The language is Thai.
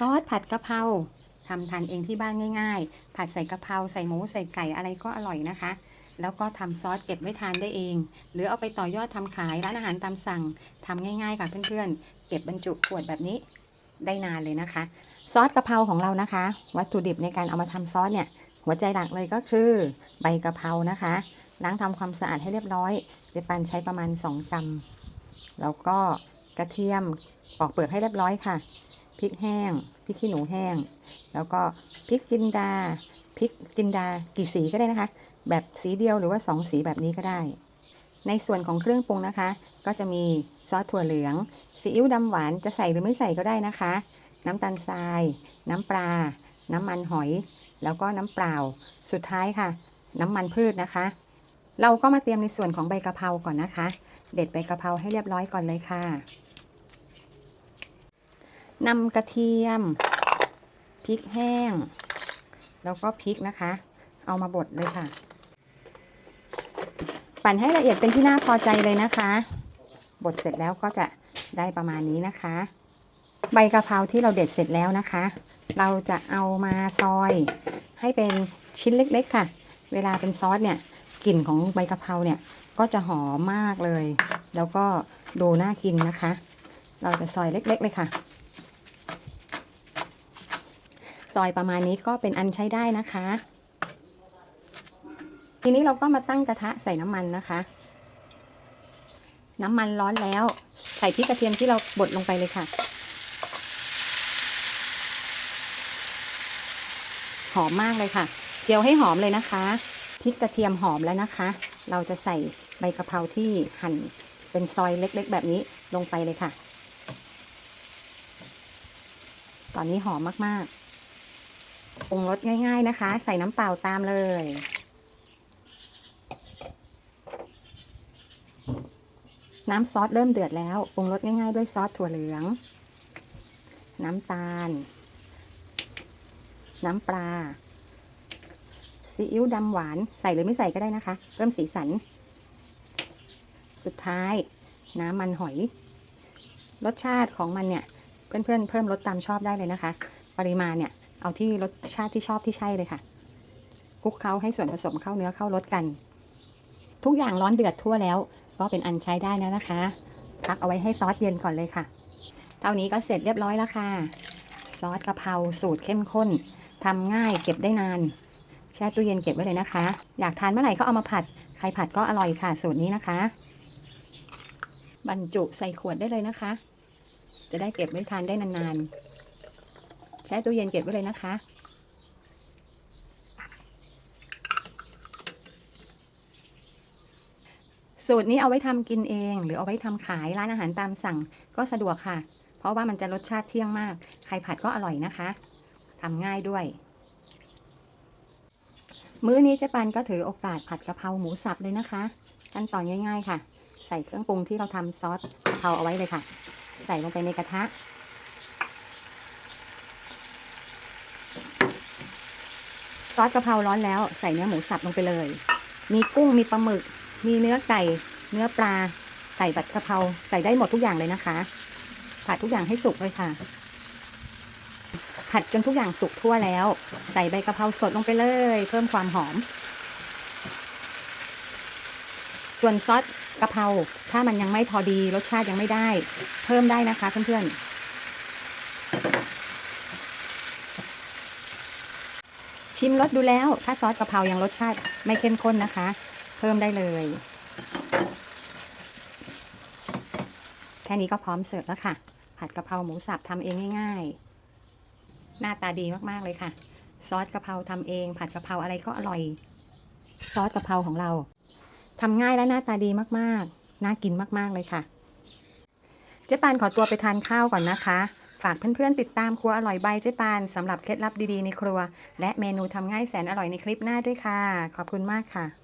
ซอสผัดกะเพราทำทานเองที่บ้านง่าย ๆ ผัดใส่กะเพราใส่หมูใส่ไก่อะไรก็อร่อยนะคะ แล้วก็ทำซอสเก็บไว้ทานได้เอง หรือเอาไปต่อยอดทำขายร้านอาหารตามสั่งทำง่ายๆค่ะเพื่อนๆ เก็บบรรจุขวดแบบนี้ได้นานเลยนะคะ ซอสกะเพราของเรานะคะ วัตถุดิบในการเอามาทำซอสเนี่ย หัวใจหลักเลยก็คือใบกะเพรานะคะล้างทำความสะอาดให้เรียบร้อยเจปันใช้ประมาณ 2กรัมแล้วก็กระเทียมปอกเปลือกให้เรียบร้อยค่ะ พริกแห้ง พริกขี้หนูแห้ง แล้วก็พริกจินดา พริกจินดากี่สีก็ได้นะคะ แบบสีเดียวหรือว่า2สีแบบนี้ก็ได้ ในส่วนของเครื่องปรุงนะคะ ก็จะมีซอสถั่วเหลือง ซีอิ๊วดำหวานจะใส่หรือไม่ใส่ก็ได้นะคะ น้ำตาลทราย น้ำปลา น้ำมันหอย แล้วก็น้ำเปล่า สุดท้ายค่ะ น้ำมันพืชนะคะ เราก็มาเตรียมในส่วนของใบกะเพราก่อนนะคะ เด็ดใบกะเพราให้เรียบร้อยก่อนเลยค่ะ นำกระเทียมพริกแห้ง แล้วก็พริกนะคะ เอามาบดเลยค่ะ ปั่นให้ละเอียดเป็นที่น่าพอใจเลยนะคะบดเสร็จแล้วก็จะได้ประมาณนี้นะคะ ใบกะเพราที่เราเด็ดเสร็จแล้วนะคะ เราจะเอามาซอยให้เป็นชิ้นเล็กๆค่ะ เวลาเป็นซอสเนี่ยกลิ่นของใบกะเพราเนี่ยก็จะหอมมากเลย แล้วก็ดูน่ากินนะคะ เราจะซอยเล็กๆเลยค่ะ ซอยประมาณนี้ก็เป็นอันใช้ได้นะคะ ทีนี้เราก็มาตั้งกระทะใส่น้ำมันนะคะ น้ำมันร้อนแล้ว ใส่พริกกระเทียมที่เราบดลงไปเลยค่ะ หอมมากเลยค่ะ เจียวให้หอมเลยนะคะพริกกระเทียมหอมแล้วนะคะ เราจะใส่ใบกะเพราที่หั่นเป็นซอยเล็กๆ แบบนี้ลงไปเลยค่ะ ตอนนี้หอมมากๆ ปรุงรสง่าย ๆนะคะ ใส่น้ำเปล่าตามเลย น้ำซอสเริ่มเดือดแล้วปรุงรสง่าย ๆ ด้วยซอสถั่วเหลือง น้ำตาล น้ำปลาซีอิ๊วดำหวานใส่หรือไม่ใส่ก็ได้นะคะ เพิ่มสีสัน สุดท้ายน้ำมันหอย รสชาติของมันเนี่ย เพื่อนๆเพิ่มรสตามชอบได้เลยนะคะ ปริมาณเนี่ย เอาที่รสชาติที่ชอบที่ใช่เลยค่ะคลุกเคล้าให้ส่วนผสมเข้าเนื้อเข้ารสกัน ทุกอย่างร้อนเดือดทั่วแล้ว ก็เป็นอันใช้ได้แล้วนะคะพักเอาไว้ให้ซอสเย็นก่อนเลยค่ะ เท่านี้ก็เสร็จเรียบร้อยแล้วค่ะ ซอสกะเพราสูตรเข้มข้นทำง่ายเก็บได้นานแช่ตู้เย็นเก็บไว้เลยนะคะ อยากทานเมื่อไหร่ก็เอามาผัด ใครผัดก็อร่อยค่ะสูตรนี้นะคะ บรรจุใส่ขวดได้เลยนะคะ จะได้เก็บไว้ทานได้นานๆ ช่ตู้เย็นเก็บไว้เลยนะคะ สูตรนี้เอาไว้ทำกินเอง หรือเอาไว้ทำขายร้านอาหารตามสั่งก็สะดวกค่ะ เพราะว่ามันจะรสชาติเที่ยงมาก ใครผัดก็อร่อยนะคะทำง่ายด้วย มื้อนี้เจ๊ปันก็ถือโอกาสผัดกะเพราหมูสับเลยนะคะขั้นตอนง่าย ๆ ค่ะ ใส่เครื่องปรุงที่เราทำซอสกะเพราเอาไว้เลยค่ะ ใส่ลงไปในกระทะ ซอสกะเพราร้อนแล้วใส่เนื้อหมูสับลงไปเลย มีกุ้งมีปลาหมึก มีเนื้อไก่ เนื้อปลาใส่บัดกะเพราใส่ได้หมดทุกอย่างเลยนะคะ ผัดทุกอย่างให้สุกเลยค่ะ ผัดจนทุกอย่างสุกทั่วแล้ว ใส่ใบกะเพราสดลงไปเลย เพิ่มความหอม ส่วนซอสกะเพราถ้ามันยังไม่พอดีรสชาติยังไม่ได้ เพิ่มได้นะคะเพื่อนๆ ชิมรสดูแล้ว ถ้าซอสกะเพรายังรสชาติไม่เข้มข้นนะคะ เพิ่มได้เลย แค่นี้ก็พร้อมเสิร์ฟแล้วค่ะ ผัดกะเพราหมูสับทำเองง่ายๆ หน้าตาดีมากๆเลยค่ะ ซอสกะเพราทำเอง ผัดกะเพราอะไรก็อร่อย ซอสกะเพราของเราทำง่ายและหน้าตาดีมากๆ น่ากินมากๆเลยค่ะ เจ๊ปานขอตัวไปทานข้าวก่อนนะคะ ฝากเพื่อนๆติดตามครัวอร่อยใบเจ๊ปานสำหรับเคล็ดลับดีๆในครัว และเมนูทำง่ายแสนอร่อยในคลิปหน้าด้วยค่ะ ขอบคุณมากค่ะ